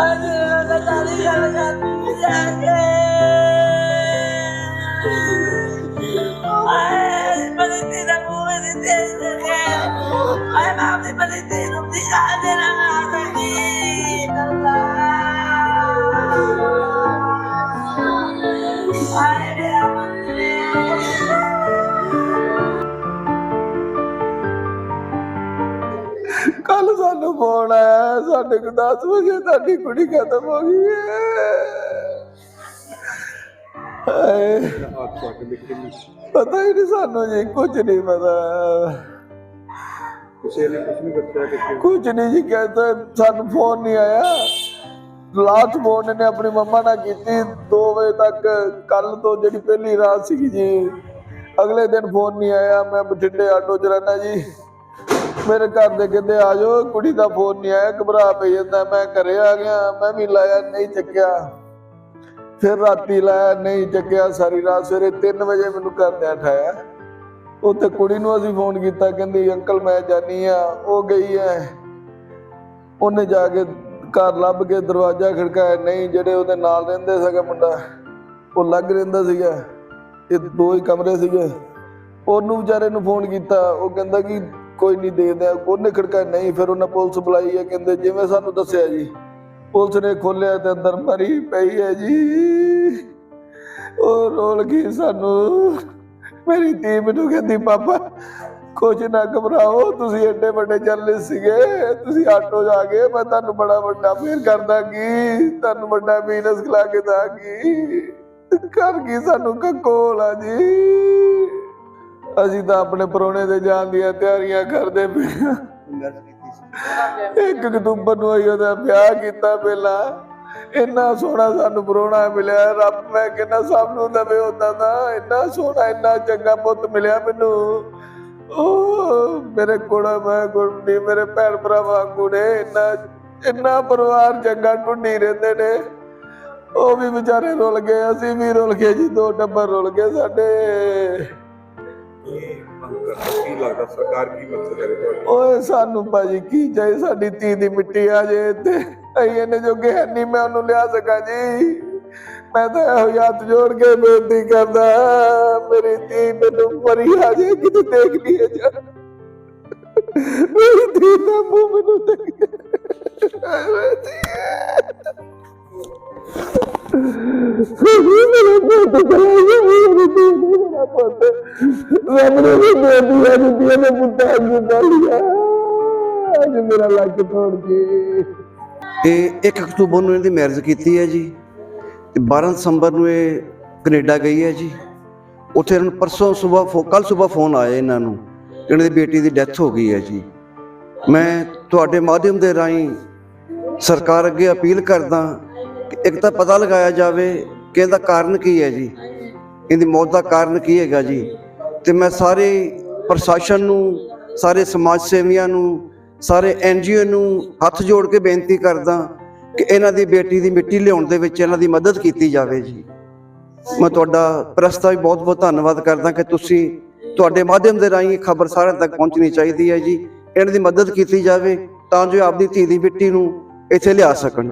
ਅੱਜ ਮੈਂ ਤਾਰੀ ਗੱਲ ਕਰਦੀ ਜਾ ਕੇ ਆਏ ਬੜੀ ਤੇਰਾ ਮੂੰਹ ਦੇ ਤੇ ਆਏ ਮਾਂ ਦੀ ਬੜੀ ਤੇਰਾ ਦਿਖਾ ਦੇ ਨਾ ਆਇਆ ਸਾਡੇ ਕੋਲ 10 ਵਜੇ ਤੁਹਾਡੀ ਕੁੜੀ ਖਤਮ ਹੋ ਗਈ ਹੈ ਪਤਾ ਹੀ ਨਹੀਂ ਸਾਨੂੰ ਜੀ ਕੁਝ ਨਹੀਂ ਪਤਾ। ਕਿਸੇ ਨੇ ਕੁਝ ਨਹੀਂ ਦੱਸਿਆ ਕਿ ਕੁਝ ਨਹੀਂ ਜੀ ਕਹਿੰਦਾ ਸਾਨੂੰ ਫੋਨ ਨਹੀਂ ਆਇਆ। ਲਾਸਟ ਫੋਨ ਇਹਨੇ ਆਪਣੀ ਮੰਮਾ ਨਾਲ ਕੀਤੀ 2 ਵਜੇ ਤੱਕ ਕੱਲ ਤੋਂ ਜਿਹੜੀ ਪਹਿਲੀ ਰਾਤ ਸੀਗੀ ਜੀ ਅਗਲੇ ਦਿਨ ਫੋਨ ਨਹੀਂ ਆਇਆ। ਮੈਂ ਬਠਿੰਡੇ ਆਟੋ 'ਚ ਰਹਿਣਾ ਜੀ। ਮੇਰੇ ਘਰ ਦੇ ਕਹਿੰਦੇ, ਆ ਜਾਓ, ਕੁੜੀ ਦਾ ਫੋਨ ਨਹੀਂ ਆਇਆ, ਘਬਰਾ ਪਈ ਜਾਂਦਾ, ਮੈਂ ਘਰੇ ਆ ਗਿਆ, ਮੈਂ ਵੀ ਲਾਇਆ, ਨਹੀਂ ਚੱਕਿਆ। ਫਿਰ ਰਾਤੀ ਲਾਇਆ, ਨਹੀਂ ਚੱਕਿਆ, ਸਾਰੀ ਰਾਤ ਸਵੇਰੇ 3 ਵਜੇ ਮੈਨੂੰ ਘਰ ਦੇ ਉਠਾਇਆ। ਉੱਥੇ ਕੁੜੀ ਨੂੰ ਅਸੀਂ ਫੋਨ ਕੀਤਾ, ਕਹਿੰਦੀ, ਅੰਕਲ, ਮੈਂ ਜਾਨੀ ਆ, ਉਹ ਗਈ ਐ। ਉਹਨੇ ਜਾ ਕੇ ਘਰ ਲੱਭ ਕੇ ਦਰਵਾਜ਼ਾ ਖੜਕਾਇਆ, ਨਹੀਂ, ਜਿਹੜੇ ਉਹਦੇ ਨਾਲ ਰਹਿੰਦੇ ਸੀਗਾ ਮੁੰਡਾ, ਉਹ ਲੱਗ ਰਹਿੰਦਾ ਸੀਗਾ, ਇਹ ਦੋ ਹੀ ਕਮਰੇ ਸੀਗੇ। ਉਹਨੂੰ ਵਿਚਾਰੇ ਨੂੰ ਫੋਨ ਕੀਤਾ, ਉਹ ਕਹਿੰਦਾ ਕਿ ਕੋਈ ਨਹੀਂ ਦੇਖਦਾ ਦਿਆ ਉਹਨੇ ਖੜਕਾਇਆ, ਨਹੀਂ, ਫਿਰ ਉਹਨੇ ਪੁਲਿਸ ਬੁਲਾਈ ਹੈ, ਕਹਿੰਦੇ ਜਿਵੇਂ ਸਾਨੂੰ ਦੱਸਿਆ ਜੀ। ਪੁਲਿਸ ਨੇ ਖੋਲਿਆ ਤੇ ਅੰਦਰ ਮਰੀ ਪਈ ਹੈ ਜੀ। ਉਹ ਰੋਲ ਗਈ ਸਾਨੂੰ। ਮੇਰੀ ਧੀ ਮੈਨੂੰ ਕਹਿੰਦੀ, ਪਾਪਾ ਕੁਝ ਨਾ ਘਬਰਾਓ, ਤੁਸੀਂ ਐਡੇ ਵੱਡੇ ਚੱਲੇ ਸੀਗੇ, ਤੁਸੀਂ ਆਟੋ ਜਾ ਕੇ ਮੈਂ ਤੁਹਾਨੂੰ ਬੜਾ ਵੱਡਾ ਫੇਰ ਕਰਦਾ ਦਾਂਗੀ, ਤੁਹਾਨੂੰ ਵੱਡਾ ਬਿਜ਼ਨਸ ਖਿਲਾ ਕੇ ਦਾਂਗੀ। ਕਰ ਗਈ ਸਾਨੂੰ ਕੋਲ ਜੀ? ਅਸੀਂ ਤਾਂ ਆਪਣੇ ਪਰੋਣੇ ਦੇ ਜਾਣ ਦੀਆਂ ਤਿਆਰੀਆਂ ਕਰਦੇ ਪਏ ਹਾਂ। ਮੈਰਿਜ ਕੀਤੀ ਸੀ ਇੱਕ ਅਕਤੂਬਰ ਨੂੰ ਅਸੀਂ ਉਹਦਾ ਵਿਆਹ ਕੀਤਾ ਪਹਿਲਾਂ। ਇੰਨਾ ਸੋਹਣਾ ਸਾਨੂੰ ਪਰੋਣਾ ਮਿਲਿਆ। ਰੱਬ ਮੈਂ ਕਹਿੰਦਾ ਸਭ ਨੂੰ ਦਵੇ ਹੁੰਦਾ ਦਾ। ਇੰਨਾ ਸੋਹਣਾ, ਇੰਨਾ ਚੰਗਾ ਪੁੱਤ ਮਿਲਿਆ ਮੈਨੂੰ। ਉਹ ਮੇਰੇ ਕੋਲ ਮੈਂ ਗੁਰਦੀ ਮੇਰੇ ਭੈਣ ਭਰਾਵਾਂ ਵਾਂਗੂ ਇੰਨਾ ਇੰਨਾ ਪਰਿਵਾਰ ਚੰਗਾ ਟੁੰਡੀ ਰਹਿੰਦੇ ਨੇ। ਉਹ ਵੀ ਵਿਚਾਰੇ ਰੁਲ ਗਏ, ਅਸੀਂ ਵੀ ਰੁਲ ਗਏ ਜੀ, ਦੋ ਟੱਬਰ ਰੁਲ ਗਏ ਸਾਡੇ। ਕੀ ਕੀ ਲੱਗਦਾ ਸਰਕਾਰ ਕੀ ਮਕਸਦ ਕਰੇ ਓਏ, ਸਾਨੂੰ ਭਾਜੀ ਕੀ ਚਾਹੀ ਸਾਡੀ ਧੀ ਦੀ ਮਿੱਟੀ ਆ ਜੇ ਇੱਥੇ। ਅਸੀਂ ਇਹਨੇ ਜੋਗੇ ਹੈ ਨਹੀਂ, ਮੈਂ ਉਹਨੂੰ ਲਿਆ ਸਕਾਂ ਜੀ। ਮੈਂ ਤਾਂ ਇਹੋ ਹੀ ਹੱਥ ਜੋੜ ਕੇ ਬੇਨਤੀ ਕਰਦਾ ਮੇਰੀ ਧੀ ਮੈਨੂੰ ਮਰੀ ਆ ਜੇ, ਕਿਤੇ ਦੇਖ ਲਈਏ ਜਾ। ਮੇਰੀ ਧੀ ਦਾ ਮੂੰਹ ਮੈਨੂੰ ਦੇਖ ਆਏ ਧੀ ਮੇਰਾ ਪੁੱਤ ਚਲਾ ਗਿਆ ਮੇਰਾ ਪੁੱਤ ਸਾਹਮਣੇ ਵੀ ਬੇਟੀ ਆ ਨੇ ਪੁੱਤਾਂ ਨੂੰ ਲਿਆ ਅੱਜ ਮੇਰਾ ਲੱਕ ਤੋੜ ਕੇ ਇਹ 1 ਅਕਤੂਬਰ ਨੂੰ ਇਹਦੀ ਮੈਰਿਜ ਕੀਤੀ ਹੈ ਜੀ। ਤੇ 12 ਦਸੰਬਰ ਨੂੰ ਇਹ ਕੈਨੇਡਾ ਗਈ ਹੈ ਜੀ। ਉੱਥੇ ਇਹਨਾਂ ਨੂੰ ਪਰਸੋਂ ਸਵੇਰ ਕੱਲ ਸਵੇਰ ਫੋਨ ਆਇਆ ਇਹਨਾਂ ਨੂੰ ਇਹਨਾਂ ਦੀ ਬੇਟੀ ਦੀ ਡੈਥ ਹੋ ਗਈ ਹੈ ਜੀ। ਮੈਂ ਤੁਹਾਡੇ ਮਾਧਿਅਮ ਦੇ ਰਾਹੀਂ ਸਰਕਾਰ ਅੱਗੇ ਅਪੀਲ ਕਰਦਾ ਇੱਕ ਤਾਂ ਪਤਾ ਲਗਾਇਆ ਜਾਵੇ ਕਿ ਇਹਦਾ ਕਾਰਨ ਕੀ ਹੈ ਜੀ। ਇਹਦੀ ਮੌਤ ਦਾ ਕਾਰਨ ਕੀ ਹੈਗਾ ਜੀ। ਤੇ ਮੈਂ ਸਾਰੇ ਪ੍ਰਸ਼ਾਸਨ ਨੂੰ, ਸਾਰੇ ਸਮਾਜ ਸੇਵੀਆਂ ਨੂੰ, ਸਾਰੇ ਐਨਜੀਓ ਨੂੰ ਹੱਥ ਜੋੜ ਕੇ ਬੇਨਤੀ ਕਰਦਾ ਕਿ ਇਹਨਾਂ ਦੀ ਬੇਟੀ ਦੀ ਮਿੱਟੀ ਲਿਆਉਣ ਦੇ ਵਿੱਚ ਇਹਨਾਂ ਦੀ ਮਦਦ ਕੀਤੀ ਜਾਵੇ ਜੀ। ਮੈਂ ਤੁਹਾਡਾ ਪ੍ਰੈਸ ਦਾ ਵੀ ਬਹੁਤ ਬਹੁਤ ਧੰਨਵਾਦ ਕਰਦਾ ਕਿ ਤੁਸੀਂ ਤੁਹਾਡੇ ਮਾਧਿਅਮ ਦੇ ਰਾਹੀਂ ਇਹ ਖਬਰ ਸਾਰਿਆਂ ਤੱਕ ਪਹੁੰਚਣੀ ਚਾਹੀਦੀ ਹੈ ਜੀ। ਇਹਨਾਂ ਦੀ ਮਦਦ ਕੀਤੀ ਜਾਵੇ ਤਾਂ ਜੋ ਆਪਦੀ ਧੀ ਦੀ ਮਿੱਟੀ ਨੂੰ ਇੱਥੇ ਲਿਆ ਸਕਣ।